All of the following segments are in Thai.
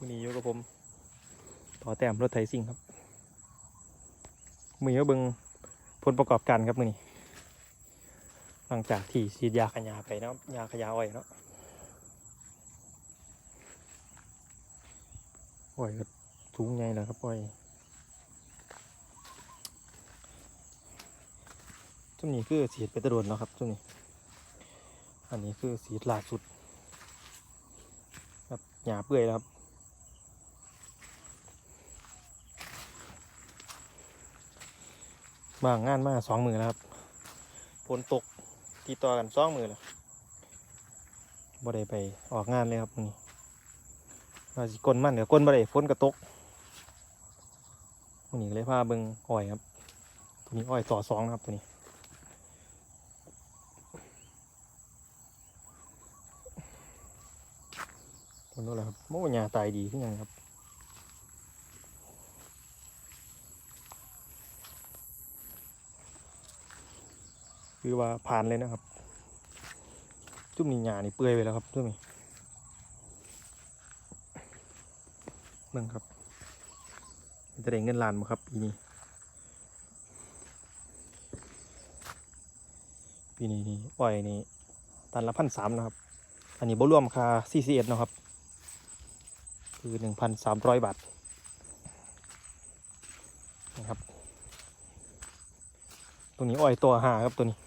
มือนี้อยู่กับผม ต่อแต้มรถไถซิ่งครับมือก็เบิงผลประกอบการครับมือนี้หลังจากที่ฉีดยาขยาไปเนาะยาขยาอ้อยเนาะอ้อยก็สูงไงล้วครับอ้อยช่วงนี้คือสีดไปตะโดนเนาะครับช่วงนี้ อันนี้คือสีดล่าสุด ครับหยาเปื่อยแล้วครับ บางงานมาสองมือแล้วครับฝนตกติดต่อกันสองมือแล้วบ่ได้ไปออกงานเลยครับนี้ว่าสิกลนมันเดี๋ยวกลนบ่ได้ฝนกระตกมื้อนี้เลยพาเบิงอ้อยครับ ตัวนี้อ้อยต่อสองนะครับตัวนี้คนนู้นแหละครับโม่ยาตายดีขึ้นยังครับ คือว่าผ่านเลยนะครับ จุ่มนี่หยานี่เปื่อยไปแล้วครับจุ่มนี่เบิ่งครับจะได้เงินล้านมั้ครับปีนี้ ปีนี้นี่อ้อยนี่ตันละพันสามนะครับ อันนี้บ่รวมค่า CCS เนะครับ คือหนึ่งพันสามร้อยบาทนะครับ ตัวนี้อ้อยตัวหาครับตัวนี้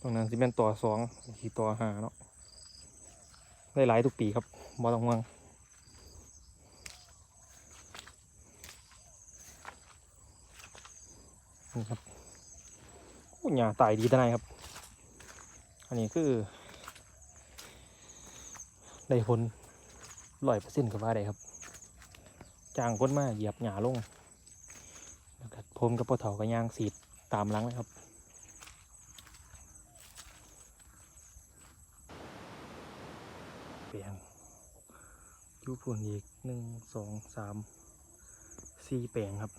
ตรงนั้นสิเป็นตัวสองทีตัวหาเนาะได้หลายทุกปีครับบ่ต้องห่วงนี่ครับโอ้ยาตายดีตะไนครับ อันนี้คือ ได้ผลร้อยเปอร์เซ็นต์กับว่าได้ครับ จ้างคนมาเหยียบหญ้าลงแล้วก็ผมกับพ่อเฒ่าก็ย่างสีดตามหลังเลยครับ ปลี่ยนอยูพุ่นอีกหนึ่งสองสามสี่แปลงครับ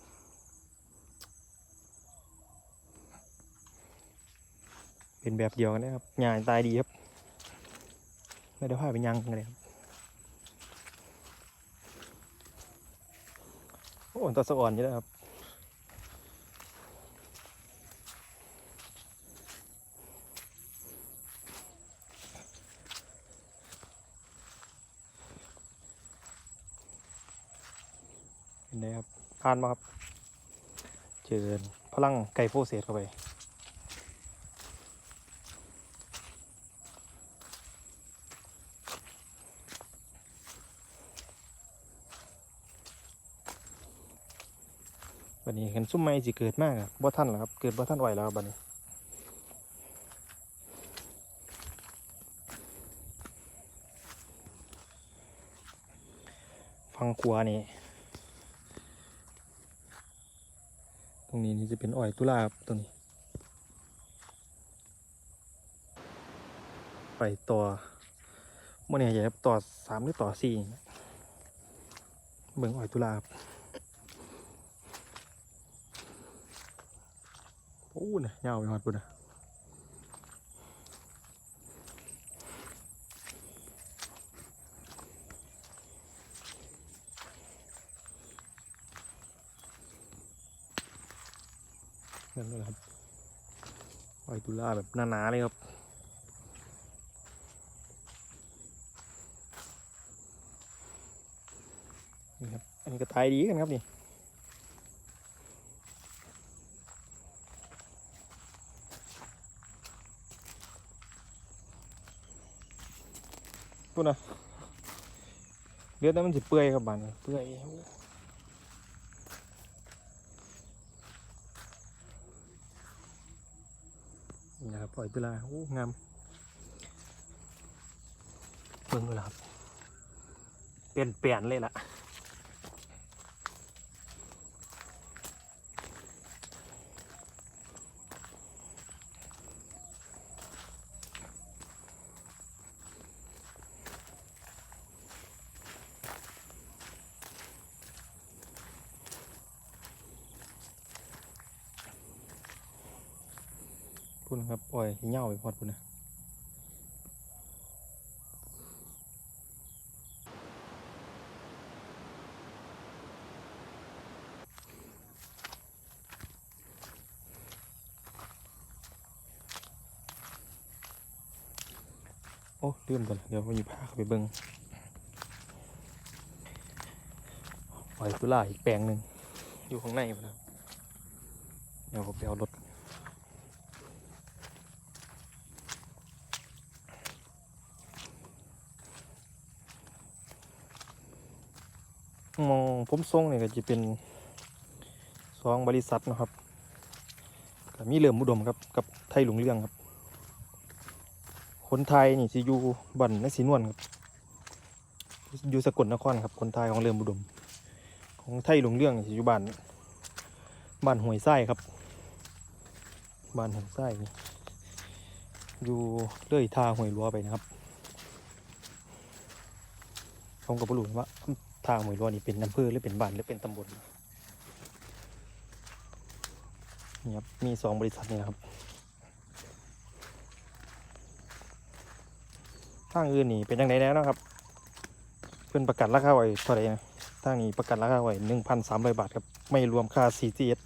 เป็นแบบเดียวกันนะครับหญ้าตายดีครับ ไม่ได้พาไปยังกันเลยครับ โอ้ตาสะอ่อนอยู่แล้วครับ เห็นไหมครับ ผ่านมาครับ เจอพลังไก่โฟเซตเข้าไปบันนี้เห็นซุ้มไม้สิเกิดมากอะบ่ท่านแล้วครับ เกิดบ่ท่านไหวแล้วครับบันนี้ฟังขวนี่ ตรง นี้นี่จะเป็นอ้อยตุลาครับตรงนี้ไปต่อมื่อนี้ใหญ่ครับต่อสามหรือต่อสี่เบิ่งอ้อยตุลาครับโอ้เนี่ยยาวไปหอดปุ่นนะนั่นเลยครับ ไอตุล่าแบบหนาๆเลยครับนี่ครับ อันนี้ก็ตายดีกันครับนี่พูดนะเลือดนั้นมันจะเปื่อยครับบานเปื่อยโอ้ นี่นะครับปล่อยตุลาโอ้งามเบิ่งเลยครับเปลี่ยนเปลี่ยนเลยล่ะ คุณครับปล่อยเหี้ยวไปพอดคุณนะโอ้ลืมก่อนเดี๋ยวผมหยิบผ้าไปเบิ้งปล่อยตุลาอีกแปลงหนึ่งอยู่ข้างในนะเดี๋ยวผมไปเอารถ มองผมทรงเนี่ยก็จะเป็นสองบริษัทนะครับก็มีเหลื่มอุดมครับกับไทยหลวงเรื่องครับ คนไทยนี่สิอยู่บันนสีนวลครับอยู่สกลนครครับคนไทยของเหลื่มอุดม ของไทยหลวงเรื่องนี่สิอยู่บ้านบ้านห้วยไส้ครับบ้านห้วยไส้อยู่เลื่อยทาห้วยรัวไปนะครับผมก็บ่รู้ว่า ทางหมวยรัวนี่เป็นอำเภอหรือเป็นบ้านหรือเป็นตำบลนี่ครับมีสองบริษัทนี่นะครับทางอื่นนี่เป็นยังไงแล้วนะครับ เพื่อนประกันราคาไว้เท่าไหร่นะทางนี้ประกันราคาไว้หนึ่งพันสามร้อยบาทครับ ไม่รวมค่า CGS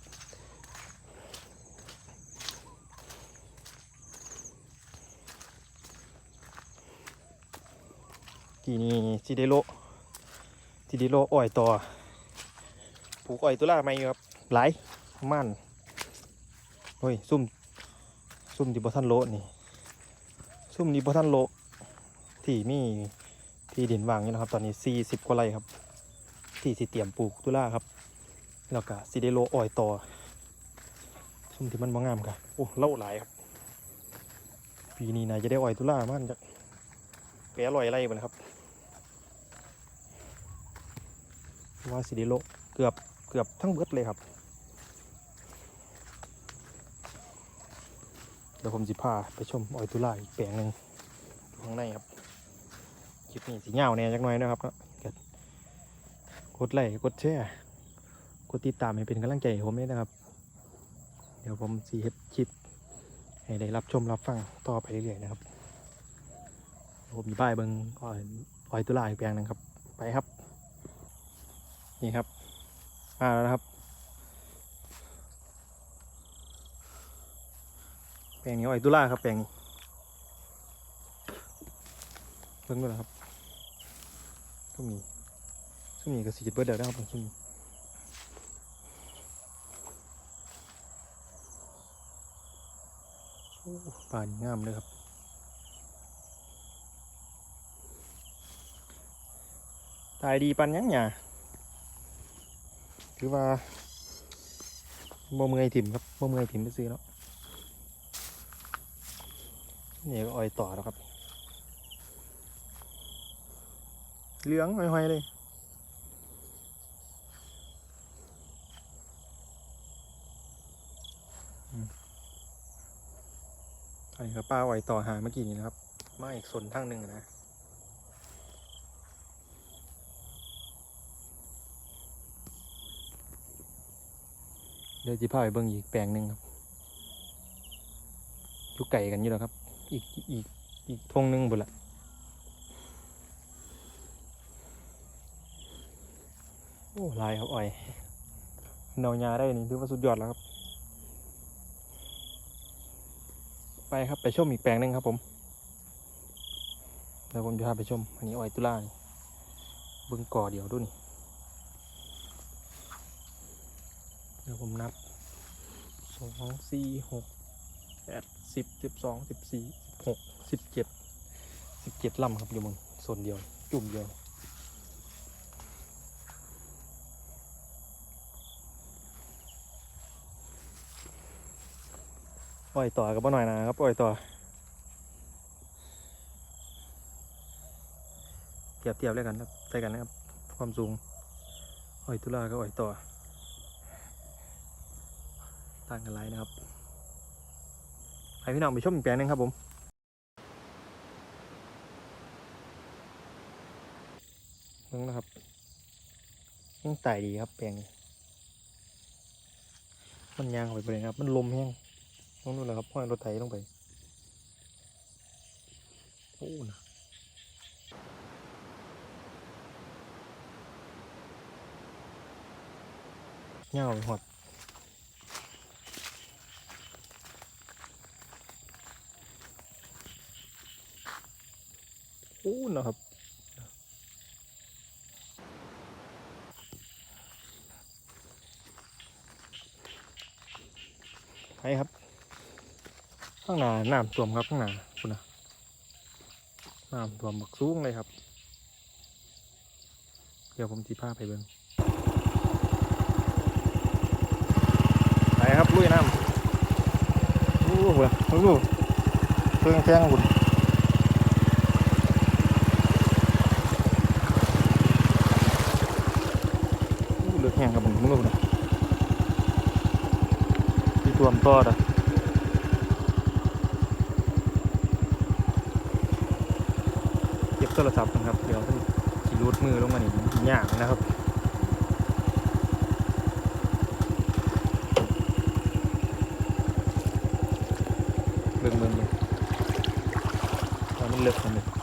ที่นี้ซิเดโล ทีดีโลอ้อยต่อผูกอ้อยตัวล่าไม่ครับหลายประมันโอ้ยซุ่มซุ่มที่บ่ท่านโลนี่ซุ่มนี้บ่ท่านโลที่มีที่ดินว่างอยู่นะครับ ตอนนี้สี่สิบกว่าไร่ครับ ที่สิเตรียมปลูกตุลาครับ แล้วก็สิได้โลอ้อยต่อซุ่มที่มันบ่งามกันโอ้เล่าหลายครับปีนี้นายจะได้อ้อยตุลามันจะแปรลอยไรบ้างครับ ว่าสิเดโลเกือบเกือบทั้งเบิดเลยครับ เดี๋ยวผมจะพาไปชมออยตุลาอีกแปลงหนึ่งข้างในครับคลิปนี้สีเงาแน่จักหน่อยนะครับก็กดไลค์กดแชร์กดติดตามให้เป็นกำลังใจให้ผมด้วยนะครับ เดี๋ยวผมสีเฮ็ดคลิปให้ได้รับชมรับฟังต่อไปเรื่อยๆนะครับผมมีบ้ายเบิงออยออยตุลาอีกแปลงหนึ่งครับ ไปครับ นี่ครับมาแล้วนะครับแปลงนี้ไอตุล่าครับแปลงนี้เพิ่งด้วยนะครับช่วงนี้ช่วงนี้ก็สีเบิร์ดเดียวนะครับช่วงนี้ป่านี่งามเลยครับตายดีปันยังหยา ถือว่าบ่เมื่อยถิ่มครับบ่เมื่อยถิ่มไปซื้อแล้วนี่ก็อ้อยต่อแล้วครับ เหลืองห้อยๆเลยอันนี้ก็ป้าอ้อยต่อหาเมื่อกี้นี้นะครับ มาอีกส่วนทางหนึ่งนะ เดี๋ยวจะพาไปเบิ่งอีกแปลงหนึ่งครับอยู่ไก่กันอยู่แล้วครับ อีกอีกอีกทงหนึ่งบุนละโอ้ลายครับอ้อยเนายาได้นี่ถือว่าสุดยอดแล้วครับ ไปครับไปชมอีกแปลงหนึ่งครับผมเดี๋ยวผมจะพาไปชมอันนี้อ้อยตุลานี่เบิ่งก่อเดียวดูนี่ เดี๋ยวผมนับสองสี่หกแปดสิบสิบสองสิบสี่สิบหกสิบเจ็ดสิบเจ็ดลำครับอยู่มึงส่วนเดียว จุ่มเดียวปล่อยต่อกับบ่หน่อยนะครับปล่อยต่อเทียบเทียบเลยกันครับใส่กันนะครับความสูงอ่อยตุลากับอ่อยต่อ ต่างกันหลายนะครับให้พี่น้องไปชมอีกแปลงหนึงครับผมเบิ่งนะครับยังไต่ดีครับแปลงมันยางไปเลยนะครับ มันลมแห้งลองดูนะครับห้อยรถไถลงไปโอ้นะเงาไปหด พูนนะครับ ไปครับ ข้างหน้าน้ำท่วมครับข้างหน้าคุณนะน้ำท่วมบักสูงเลยครับ เดี๋ยวผมจีพาไปเบิ่งไปครับลุยน้ำโอ้โหโอ้โหเพิ่งแข้งคุณโอ้เลือก แห้งครับผมมึงรู้นะที่ท่วมต่อดอะเก็บโทรศัพท์กันครับ เดี๋ยวต้องขี่รูดมือลงมาหนิมันยากนะครับเบิ่งเบิ่งเบิ่งตอนนี้เลิกกันเลย